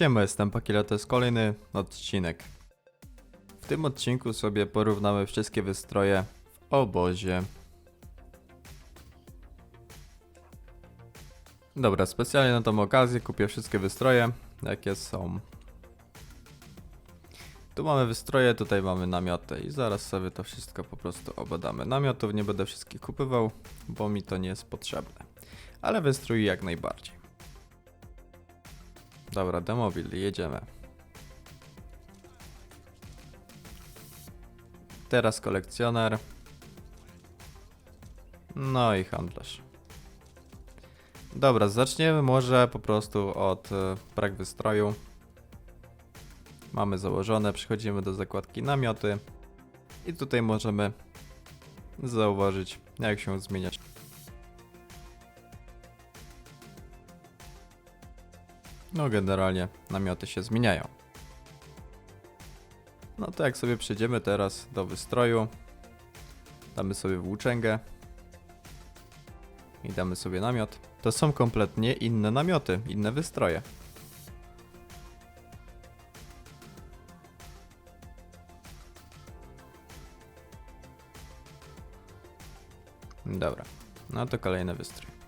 Siema, jestem Pakila, to jest kolejny odcinek. W tym odcinku sobie porównamy wszystkie wystroje w obozie. Dobra, specjalnie na tą okazję kupię wszystkie wystroje, jakie są. Tu mamy wystroje, tutaj mamy namioty i zaraz sobie to wszystko po prostu obadamy. Namiotów nie będę wszystkich kupywał, bo mi to nie jest potrzebne. Ale wystrój jak najbardziej. Dobra, demobil, jedziemy. Teraz kolekcjoner. No i handlarz. Dobra, zaczniemy może po prostu od e, brak wystroju. Mamy założone, przechodzimy do zakładki namioty. I tutaj możemy zauważyć, jak się zmienia No generalnie namioty się zmieniają. No to jak sobie przejdziemy teraz do wystroju, damy sobie włóczęgę i damy sobie namiot, to są kompletnie inne namioty, inne wystroje. Dobra, no to kolejny wystrój.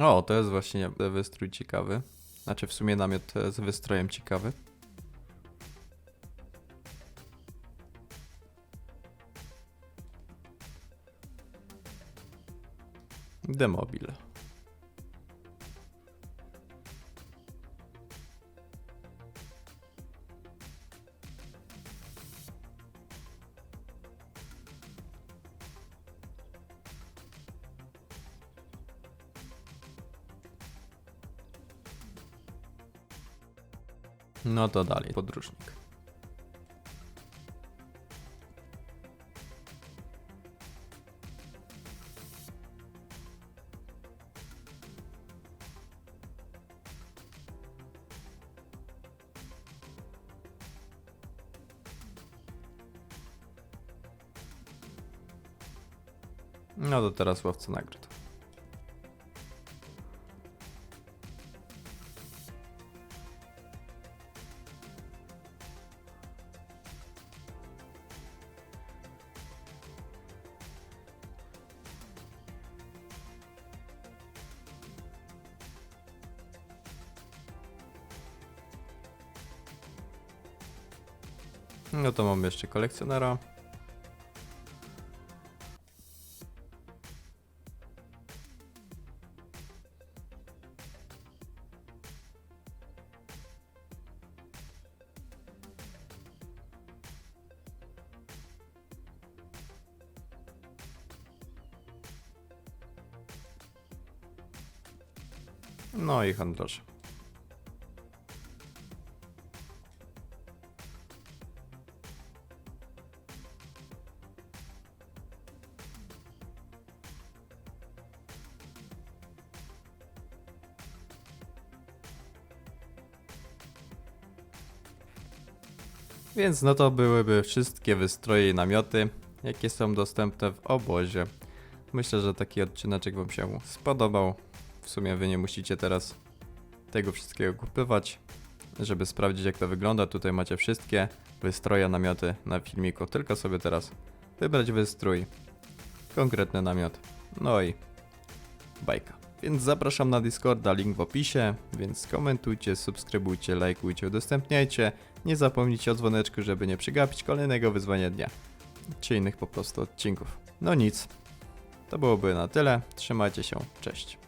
O, to jest właśnie wystrój ciekawy. Znaczy w sumie namiot z wystrojem ciekawy. Demobil. No to dalej, podróżnik. No to teraz łowca nagród. No to mamy jeszcze kolekcjonera. No i handlarz. Więc no to byłyby wszystkie wystroje i namioty, jakie są dostępne w obozie. Myślę, że taki odcineczek Wam się spodobał. W sumie Wy nie musicie teraz tego wszystkiego kupywać, żeby sprawdzić jak to wygląda. Tutaj macie wszystkie wystroje, namioty na filmiku. Tylko sobie teraz wybrać wystrój, konkretny namiot, no i bajka. Więc zapraszam na Discorda, link w opisie, więc komentujcie, subskrybujcie, lajkujcie, udostępniajcie. Nie zapomnijcie o dzwoneczku, żeby nie przegapić kolejnego wyzwania dnia, czy innych po prostu odcinków. No nic, to byłoby na tyle, trzymajcie się, cześć.